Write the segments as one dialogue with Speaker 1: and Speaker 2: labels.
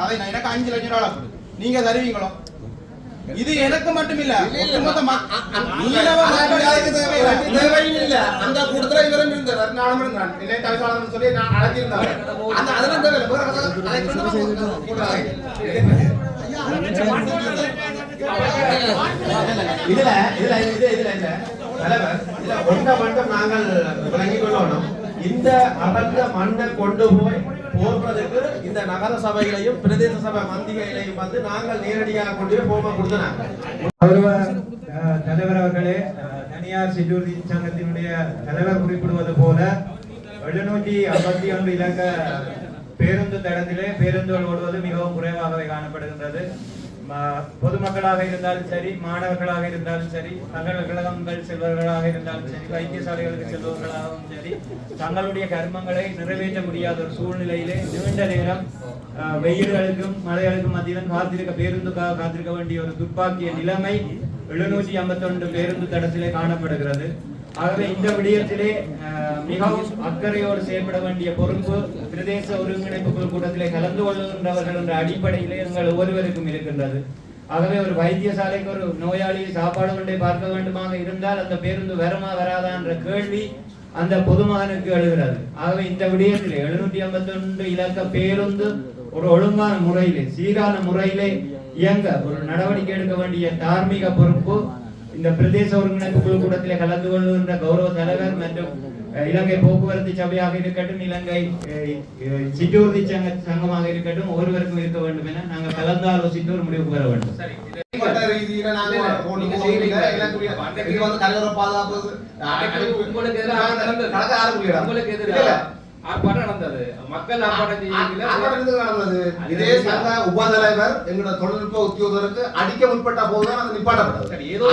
Speaker 1: கதை நான் எனக்கு அஞ்சு லட்சம் ரூபா கொடு நீங்க தருவீங்களோ இது எனக்கு மட்டும் இல்ல
Speaker 2: அந்த கூட்டத்துல இவரும் இருந்தார் நானும் இருந்தான் இல்லை தவிசாளர் சொல்லி நான் அழைச்சிருந்தாங்க அந்த அதெல்லாம் தேவையில்லை வேற கதை- அதை கொண்டு வந்து கூட்டாங்க.
Speaker 3: இதுல இதுல இது இதுல இல்ல தலைவர் இதுல ஒன்றை மட்டும் நாங்கள் விளங்கிக் கொள்ளணும் இந்த அகன்ற மண்ணை கொண்டு போய் போடுறதுக்கு இந்த நகர சபைகளையும் பிரதேச சபை மந்திரிகளையும் வந்து நாங்கள் நேரடியாக கொண்டு போய் போமா கொடுத்தனாங்க
Speaker 4: அஹ், தலைவர் அவர்களே தனியார் சிற்றூர்தி சங்கத்தினுடைய தலைவர் குறிப்பிடுவது போல எழுநூற்றி ஐம்பத்தி ஒன்று இலக்க பேருந்து தடத்திலே பேருந்துகள் ஓடுவது மிகவும் குறைவாகவே காணப்படுகின்றது. பொதுமக்களாக இருந்தாலும் சரி மாணவர்களாக இருந்தாலும் சரி பல்கலைக்கழகங்கள் செல்வர்களாக இருந்தாலும் சரி வைத்தியசாலைகளுக்கு செல்பவர்களாகவும் சரி தங்களுடைய கர்மங்களை நிறைவேற்ற முடியாத ஒரு சூழ்நிலையிலே நீண்ட நேரம் வெயில்களுக்கும் மழைகளுக்கும் மத்தியிலும் காத்திருக்க பேருந்துக்காக காத்திருக்க வேண்டிய ஒரு துப்பாக்கிய நிலைமை எழுநூற்றி ஐம்பத்தி ஒன்று பேருந்து தடத்திலே காணப்படுகிறது. ஆகவே இந்த விடயத்திலே மிகவும் அக்கறையோடு செயல்பட வேண்டிய பொறுப்பு பிரதேச ஒருங்கிணைப்பு கூட்டத்திலே கலந்து கொள்கின்றவர்கள் என்ற அடிப்படையிலே எங்கள் ஒவ்வொருவருக்கும் இருக்கின்றது. ஆகவே ஒரு வைத்தியசாலைக்கு ஒரு நோயாளியை சாப்பாடு கொண்டே பார்க்க வேண்டுமாக இருந்தால் அந்த பேருந்து வருமா வராதா என்ற கேள்வி அந்த பொதுமகனுக்கு எழுகிறது. ஆகவே இந்த விடயத்திலே எழுநூற்றி ஐம்பத்தி ஒன்று இலக்க பேருந்து ஒரு ஒழுங்கான முறையிலே சீரான முறையிலே இயங்க ஒரு நடவடிக்கை எடுக்க வேண்டிய தார்மீக பொறுப்பு இந்த பிரதேச ஒருங்கிணைப்பு குழு கூட்டத்திலே கலந்து கொள்கின்ற கௌரவ தலைவர் மற்றும் இலங்கை போக்குவரத்து சபையாக இருக்கட்டும் இலங்கை சிற்றூர்தி சங்க சங்கமாக இருக்கட்டும் ஒருவருக்கும் இருக்க வேண்டும் என நாங்கள் கலந்து ஆலோசித்து ஒரு முடிவுக்கு வர வேண்டும்.
Speaker 2: நாங்க
Speaker 5: நீங்க உங்களுக்கு எதிராக. உங்களுக்கு. எதிராக ஆர்ப்பாட்டம் நடந்தது. மக்கள் ஆர்ப்பாட்டம்
Speaker 2: நடந்தது? இதே சங்க உபதலைவர் எங்களோட தொழில்நுட்ப உத்தியோகருக்கு அடிக்க முற்பட்ட போதுதான் அது நிப்பாட்டப்பட்டது.
Speaker 5: ஏதோ.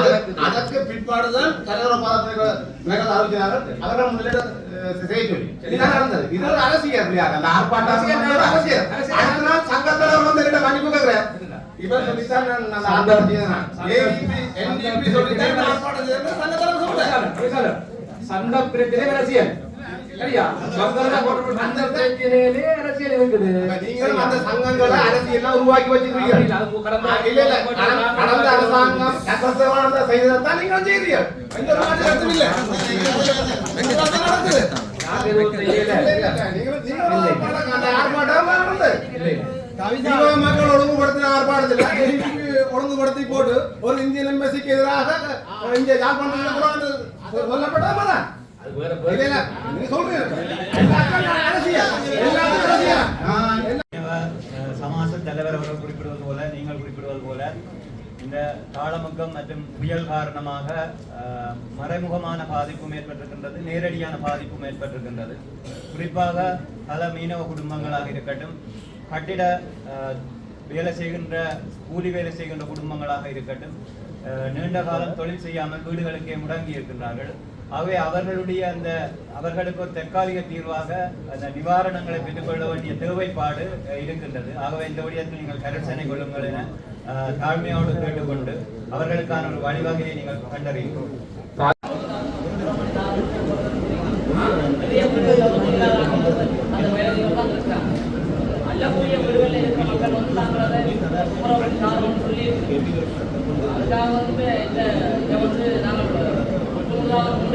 Speaker 2: அதற்கு பிற்பாடுதான் அவர்கள் அரசியல்.
Speaker 5: சரியா? அரசியல் இருக்குது
Speaker 2: நீங்களும் அந்த சங்கங்களை அரசியலா உருவாக்கி வச்சிருக்கீங்க
Speaker 5: கடந்த
Speaker 2: அரசாங்கம் செய்ததான் இல்ல. எங்க நடந்தது மக்கள் ஒழுங்குபடுத்தின ஆர்ப்பாட்டத்தில் ஒழுங்குபடுத்தி போட்டு ஒரு இந்தியன் எம்பசிக்கு எதிராக இங்க யாழ்ப்பாணத்தில் கூட
Speaker 4: சமாச தலைவர் அவர்கள் குறிப்பிடுவது போல நீங்கள் குறிப்பிடுவது போல இந்த தாளமுக்கம் மற்றும் புயல் காரணமாக மறைமுகமான பாதிப்பும் ஏற்பட்டிருக்கின்றது நேரடியான பாதிப்பும் ஏற்பட்டிருக்கின்றது. குறிப்பாக பல மீனவ குடும்பங்களாக இருக்கட்டும் கட்டிட வேலை செய்கின்ற கூலி வேலை செய்கின்ற குடும்பங்களாக இருக்கட்டும் நீண்ட காலம் தொழில் செய்யாமல் வீடுகளுக்கே முடங்கி இருக்கின்றார்கள் ஆகவே அவர்களுடைய அந்த அவர்களுக்கு ஒரு தற்காலிக தீர்வாக அந்த நிவாரணங்களை பெற்றுக்கொள்ள வேண்டிய தேவைப்பாடு இருக்கின்றது. ஆகவே இந்த விடயத்தில் நீங்கள் கரட்சனை கொள்ளுங்கள் என அஹ், தாழ்மையோடு கேட்டுக்கொண்டு அவர்களுக்கான ஒரு வழிவகையை நீங்கள் கண்டறியும்
Speaker 6: அதுக்காக வந்து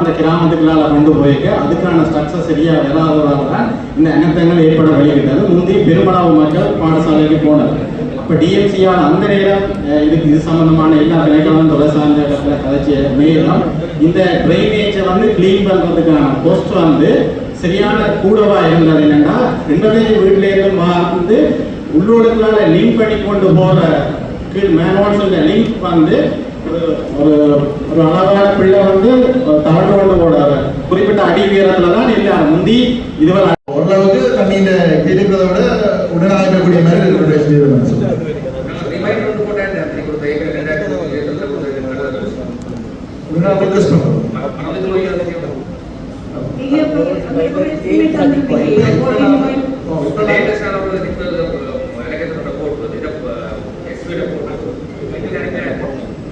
Speaker 7: அந்த கிராமத்துக்குள்ளால கொண்டு போயிட்டு அதுக்கான ஸ்ட்ரக்சர் சரியா இல்லாததால தான் இந்த அனர்த்தங்கள் ஏற்பட வழிகிட்டது முந்தி பெருமளவு மக்கள் பாடசாலைக்கு போனது. அப்போ டிஎம்சியால் அந்த நேரம் இதுக்கு இது சம்பந்தமான எல்லா திணைக்களம் தொலை சார்ந்த இடத்துல கதைச்ச நேரம் இந்த ட்ரைனேஜை வந்து கிளீன் பண்றதுக்கான போஸ்ட் வந்து சரியான கூடவா இருந்தது என்னன்னா ரெண்டுமே வீட்டிலேருந்து வந்து உள்ளூருக்குள்ளால லிங்க் பண்ணி கொண்டு போற கீழ் மேனோன்னு லிங்க் வந்து ஒரு ஒரு அழகான பிள்ளை வந்து தவறு கொண்டு போடாத குறிப்பிட்ட அடி உயரத்துல தான் இல்லை முந்தி இதுவரை
Speaker 8: ஓரளவுக்கு தண்ணீர் கேட்டுக்கிறத விட உடனே ஆகக்கூடிய மாதிரி இருக்கிற
Speaker 5: உடனே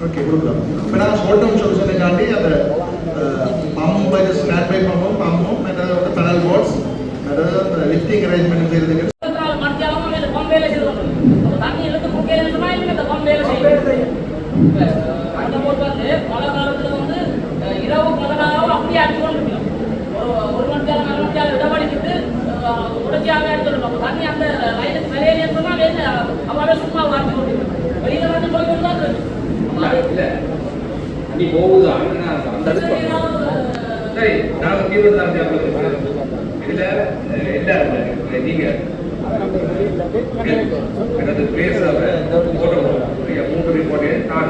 Speaker 8: ஓகே கொடுக்கலாம். இப்போ நான் ஷார்ட் டேர்ம் சொல்யூஷனை காட்டி அந்த பம்பும் ஸ்டாண்ட் பை பம்பும் பம்பும் மற்ற பெனல் போர்ட்ஸ் மற்ற லிஃப்டிங் அரேஞ்ச்மெண்ட் செய்யறதுக்கு.
Speaker 6: தண்ணி இழுத்து முக்கியம் வேலை செய்யும்
Speaker 5: வண்டி போகுதா அந்த சரி நாங்க தீவிரம் தான் இதுல என்ன நீங்க. எனது பேசுறவங்க மூன்று போட்டு நான்